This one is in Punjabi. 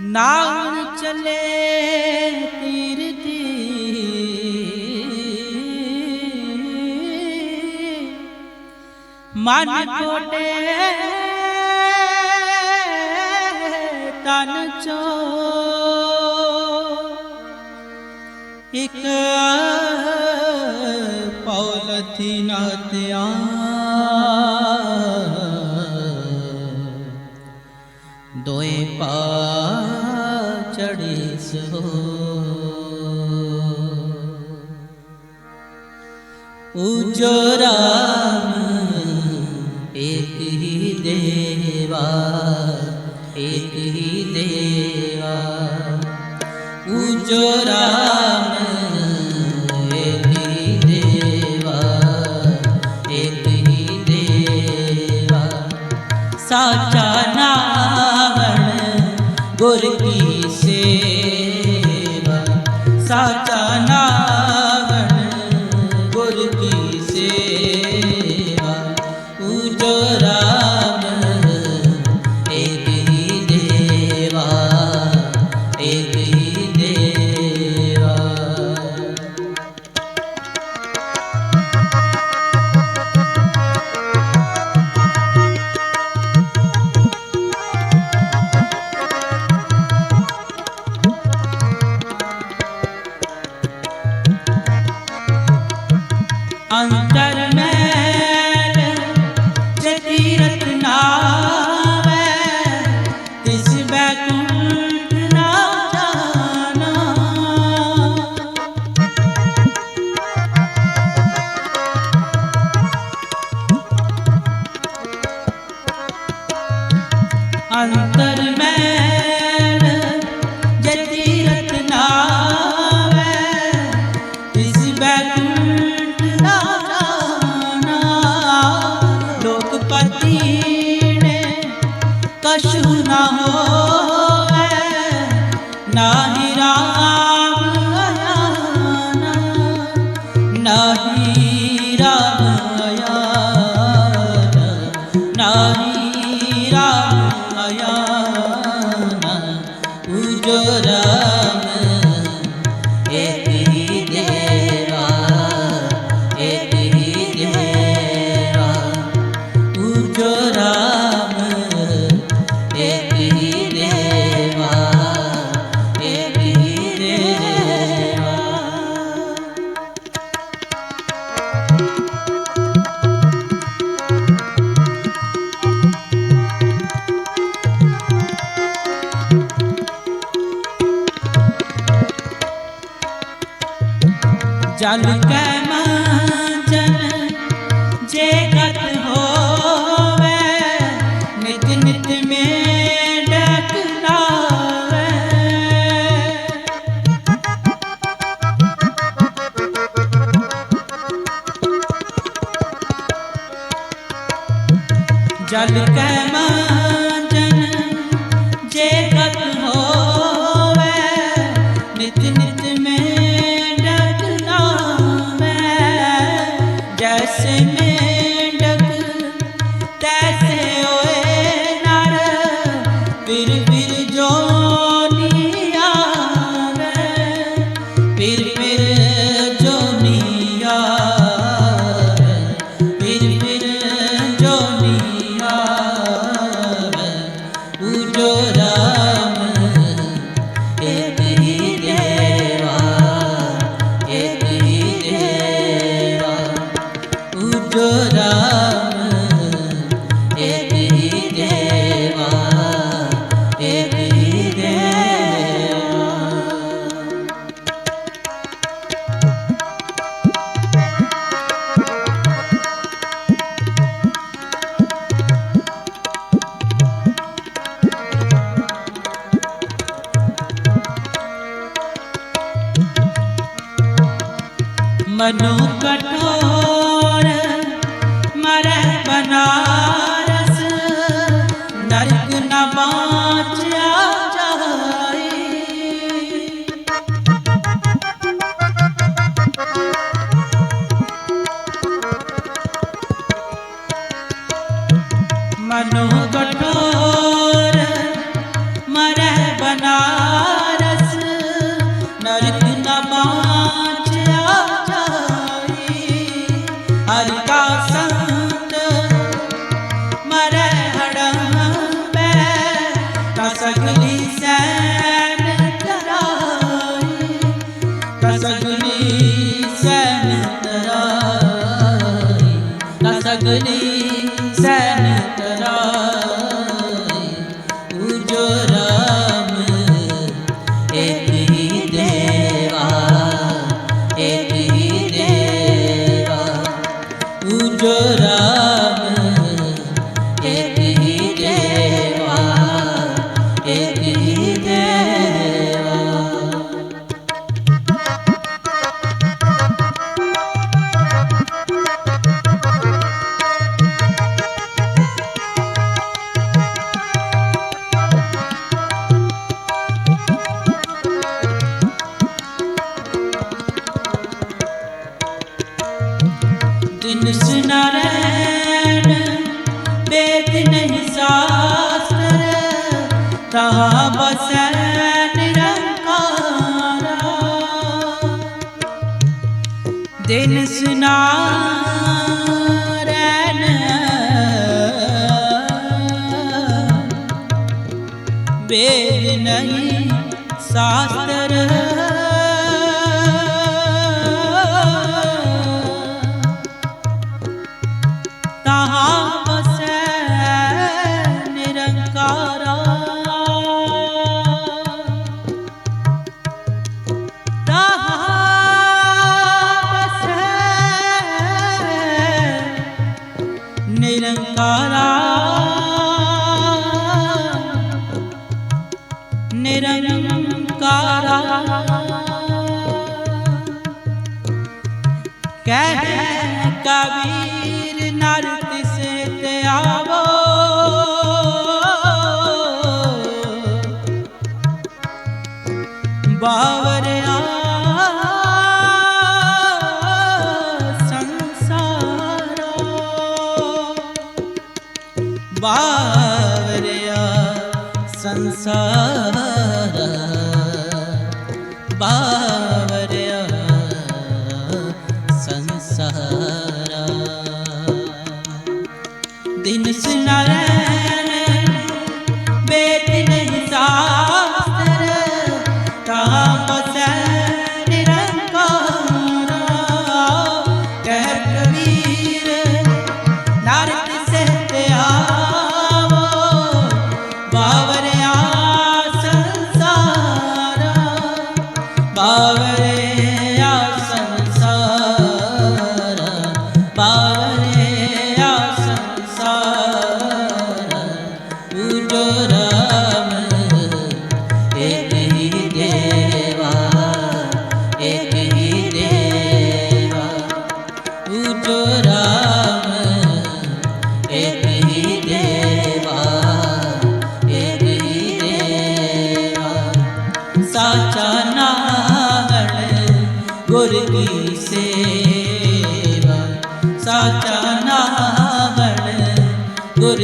ਨਾਉਨ ਚੱਲੇ ਤੀਰ ਮਨ ਕੋਟੇ ਤਨ ਚੋ। ਇੱਕ ਪੌਲਥੀ ਨਾ ਤਿਆ ਚੜੀ ਸੋ ਉਜੋ ਰਾਮ ਏਕ ਹੀ ਦੇਵਾ ਏਕ ਹੀ ਦੇਵਾ। ਉਜੋ ਰਾਮ ਦੇਵਾ। ਸਾਚਾ ਨਾਵਣ ਗੁਰ ਕੀ ਗੁਰ ਕੀ ਅੰਤਰ ਮੈਲ ਜੇ ਤੀਰਥ ਨਾਵੇ ਤਿਸ ਬੈਕੁੰਠ ਨਾ ਜਾਣਾ ਲੋਕ ਪਤੀਣੇ ਕਛੂ ਨਾ ਹੋ ਉਜੋ ਜਲ ਕੈ ਮਾਂਜਨ ਜੇ ਗਤ ਹੋਵੇ ਨਿਤ ਨਿਤ ਮੇ ਡਕ ਲਾਵੇ ਜਲ ਕੈ guessing me ਮਨੁ ਕਠੋਰ ਮਰੈ ਬਨਾਰਸ। ਨਰਕ ਨਾ ਬਾਚਿਆ ਜਾਏ। ਮਨੁ ਕਠੋਰ ਮਰੈ ਬਨਾਰਸ। ਬਿਨਸ ਨਾ ਰਹਿਣ ਨਹੀਂ ਸਾਸ ਕਰ ਤਹਾ ਬਸੈ ਨਿਰੰਕਾਰਾ। ਦਿਨ ਨਹੀਂ ਸਾਸਤਰ। ਕਹਿ ਕਬੀਰ ਨਰ ਤਿਸੇ ਤੇ রে ਸਾਚਾ ਨਾਮ ਗੁਰ